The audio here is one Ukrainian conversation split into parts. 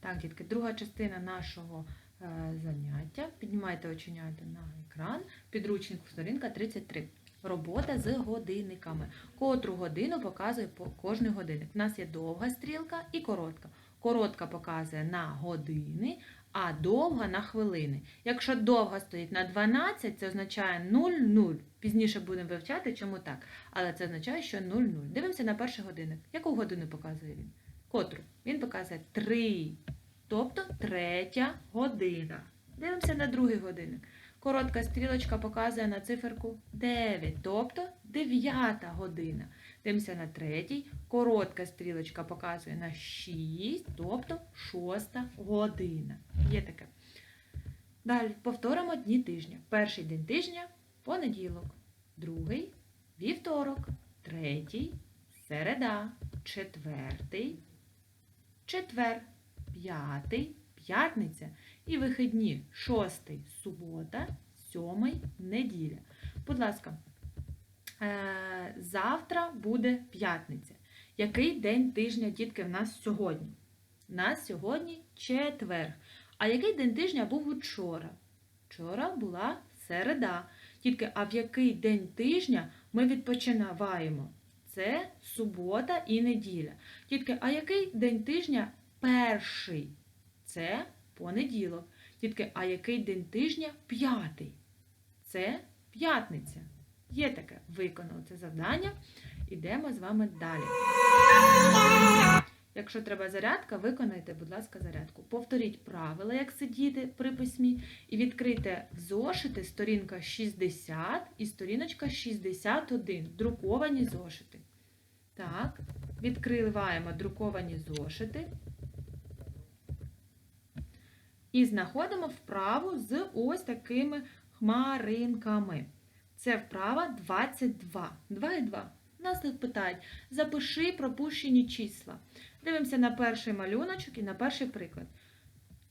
Так, дітки, друга частина нашого е, заняття. Піднімайте оченята на екран. Підручник сторінка 33. Робота з годинниками. Котру годину показує по кожний годинник. У нас є довга стрілка і коротка. Коротка показує на години, а довга на хвилини. Якщо довга стоїть на 12, це означає 0-0. Пізніше будемо вивчати, чому так. Але це означає, що 0-0. Дивимося на перший годинник. Яку годину показує він? Котру? Він показує 3. Тобто третя година. Дивимося на другий годинник. Коротка стрілочка показує на циферку 9, тобто 9 година. Дивимося на третій. Коротка стрілочка показує на 6, тобто 6 година. Є таке. Далі повторимо дні тижня. Перший день тижня понеділок, другий вівторок, третій середа, четвертий, четвер, п'ятий, п'ятниця і вихідні шостий субота, сьомий неділя. Будь ласка, е, завтра буде п'ятниця. Який день тижня, дітки, в нас сьогодні? У нас сьогодні четвер. А який день тижня був учора? Вчора була середа. Тільки, а в який день тижня ми відпочиваємо? Це субота і неділя. Тітки, а який день тижня перший? Це понеділок. Тітки, а який день тижня п'ятий? Це п'ятниця. Є таке. Виконали це завдання. Ідемо з вами далі. Якщо треба зарядка, виконайте, будь ласка, зарядку. Повторіть правила, як сидіти при письмі, і відкрийте в зошити сторінка 60 і сторіночка 61. Друковані зошити. Так, відкриваємо друковані зошити. І знаходимо вправу з ось такими хмаринками. Це вправа 22. 2 і 2. Нас тут питають: запиши пропущені числа. Дивимося на перший малюночок і на перший приклад.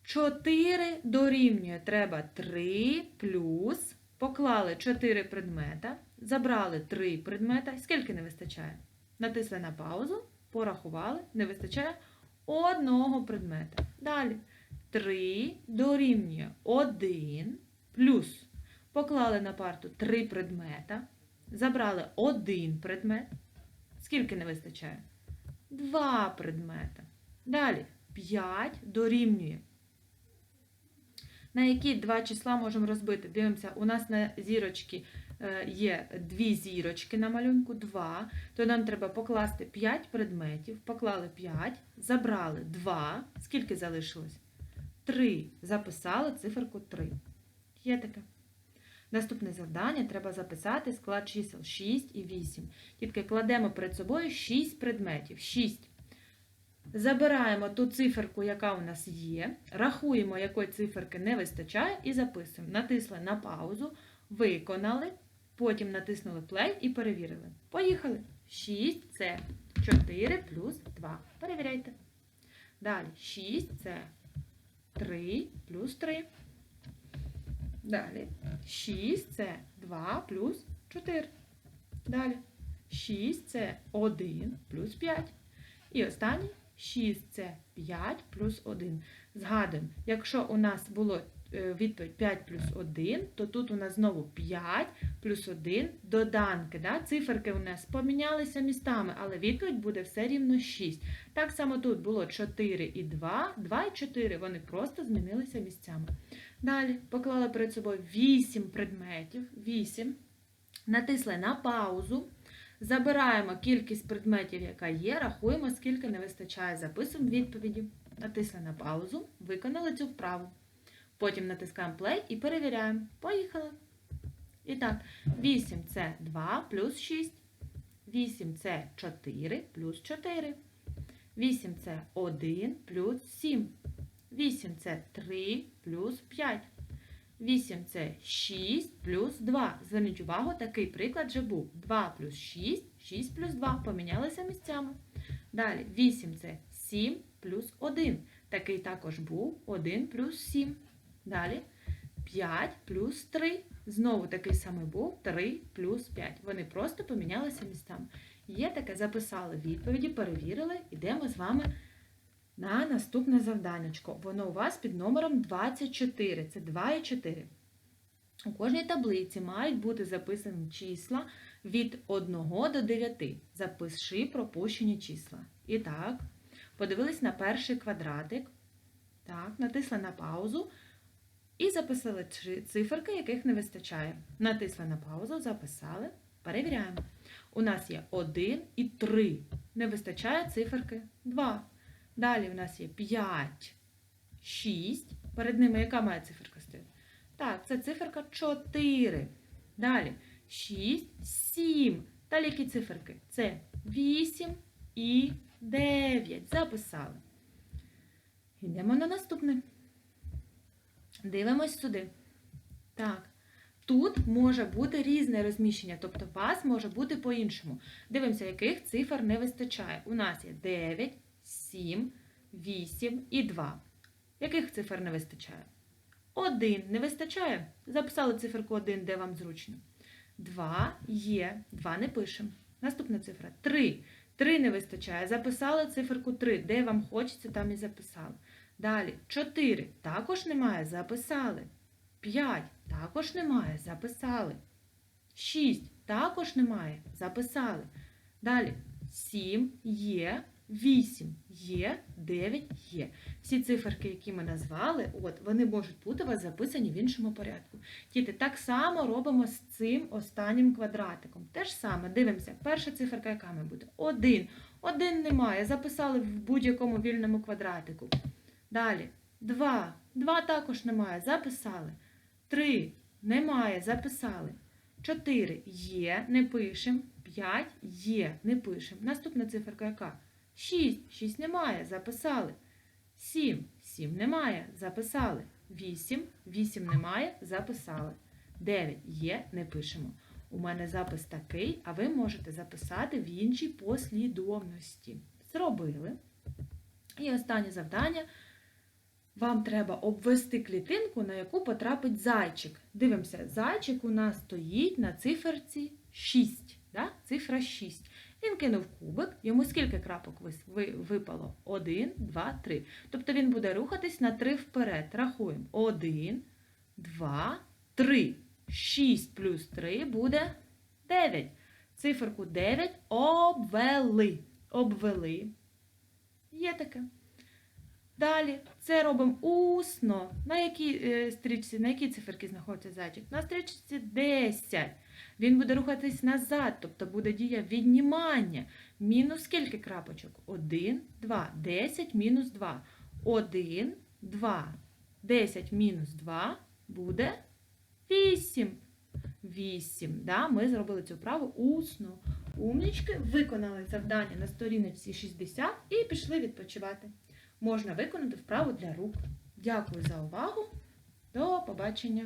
4 дорівнює треба 3 плюс. Поклали 4 предмета, забрали 3 предмета. Скільки не вистачає? Натисли на паузу, порахували, не вистачає одного предмета. Далі 3 дорівнює 1 плюс. Поклали на парту 3 предмета, забрали один предмет. Скільки не вистачає? Два предмета. Далі 5 дорівнює. На які два числа можемо розбити? Дивимося, у нас на зірочці є дві зірочки на малюнку, 2. То нам треба покласти 5 предметів. Поклали 5, забрали 2. Скільки залишилось? 3. Записали циферку 3. Є таке. Наступне завдання треба записати склад чисел 6 і 8. Тільки кладемо перед собою 6 предметів. 6. Забираємо ту циферку, яка у нас є, рахуємо, якої циферки не вистачає, і записуємо. Натисли на паузу, виконали, потім натиснули play і перевірили. Поїхали. 6 це 4 плюс 2. Перевіряйте. Далі 6 це 3 плюс 3. Далі 6 це 2 плюс 4. Далі 6 це 1 плюс 5. І останній 6 це 5 плюс 1. Згадуємо, якщо у нас було відповідь 5 плюс 1, то тут у нас знову 5 плюс 1 доданки. Да? Циферки у нас помінялися містами, але відповідь буде все рівно 6. Так само тут було 4 і 2, 2 і 4, вони просто змінилися місцями. Далі поклали перед собою 8 предметів. 8. Натисли на паузу. Забираємо кількість предметів, яка є, рахуємо, скільки не вистачає. Записуємо відповіді. Натисли на паузу, виконали цю вправу. Потім натискаємо play і перевіряємо. Поїхали. І так, 8 це 2 плюс 6. 8 це 4 плюс 4. 8 це 1 плюс 7. 8 це 3 плюс 5. 8 це 6 плюс 2. Зверніть увагу, такий приклад вже був. 2 плюс 6, 6 плюс 2 помінялися місцями. Далі 8 це 7 плюс 1. Такий також був 1 плюс 7. Далі 5 плюс 3. Знову такий самий був 3 плюс 5. Вони просто помінялися місцями. Є таке, записали відповіді, перевірили, ідемо з вами на наступне завданнячко. Воно у вас під номером 24. Це 2 і 4. У кожній таблиці мають бути записані числа від 1 до 9. Запиши пропущені числа. І так, подивились на перший квадратик. Так, натисли на паузу і записали циферки, яких не вистачає. Натисли на паузу, записали. Перевіряємо. У нас є 1 і 3. Не вистачає циферки 2. Далі у нас є 5, 6. Перед ними яка має циферка стояти? Так, це циферка 4. Далі 6, 7. Далі які циферки? Це 8 і 9. Записали. Йдемо на наступне. Дивимось сюди. Так. Тут може бути різне розміщення, тобто вас може бути по-іншому. Дивимося, яких цифр не вистачає. У нас є 9, 7, 8 і 2. Яких цифр не вистачає? 1 не вистачає. Записали циферку 1, де вам зручно. 2 є, 2 не пишемо. Наступна цифра 3. 3 не вистачає. Записали циферку 3, де вам хочеться, там і записали. Далі 4 також немає, записали. 5 також немає, записали. 6 також немає, записали. Далі 7 є, 8 є, 9 є. Всі циферки, які ми назвали, от, вони можуть бути у вас записані в іншому порядку. Діти, так само робимо з цим останнім квадратиком. Те ж саме, дивимося, перша циферка, яка має бути? 1. 1 немає, записали в будь-якому вільному квадратику. Далі 2. 2 також немає, записали. 3. Немає, записали. 4 є, не пишемо. 5 є, не пишемо. Наступна циферка яка? 6. 6 немає, записали. 7. 7 немає, записали. 8. 8 немає, записали. 9 є, не пишемо. У мене запис такий, а ви можете записати в іншій послідовності. Зробили. І останнє завдання. Вам треба обвести клітинку, на яку потрапить зайчик. Дивимося, зайчик у нас стоїть на циферці 6. Да? Цифра 6. Він кинув кубик, йому скільки крапок випало? 1, 2, 3. Тобто він буде рухатись на 3 вперед. Рахуємо. 1, 2, 3. 6 плюс 3 буде 9. Циферку 9 обвели. Обвели. Є таке. Далі це робимо усно. На якій е, стрічці, на якій циферки знаходиться зайчик? На стрічці 10. Він буде рухатись назад, тобто буде дія віднімання. Мінус скільки крапочок? 1, 2. 10 мінус 2. 1, 2. 10 мінус 2 буде 8. 8. Да? Ми зробили цю вправу усно. Умнічки виконали завдання на сторіночці 60 і пішли відпочивати можна виконати вправу для рук. Дякую за увагу. До побачення!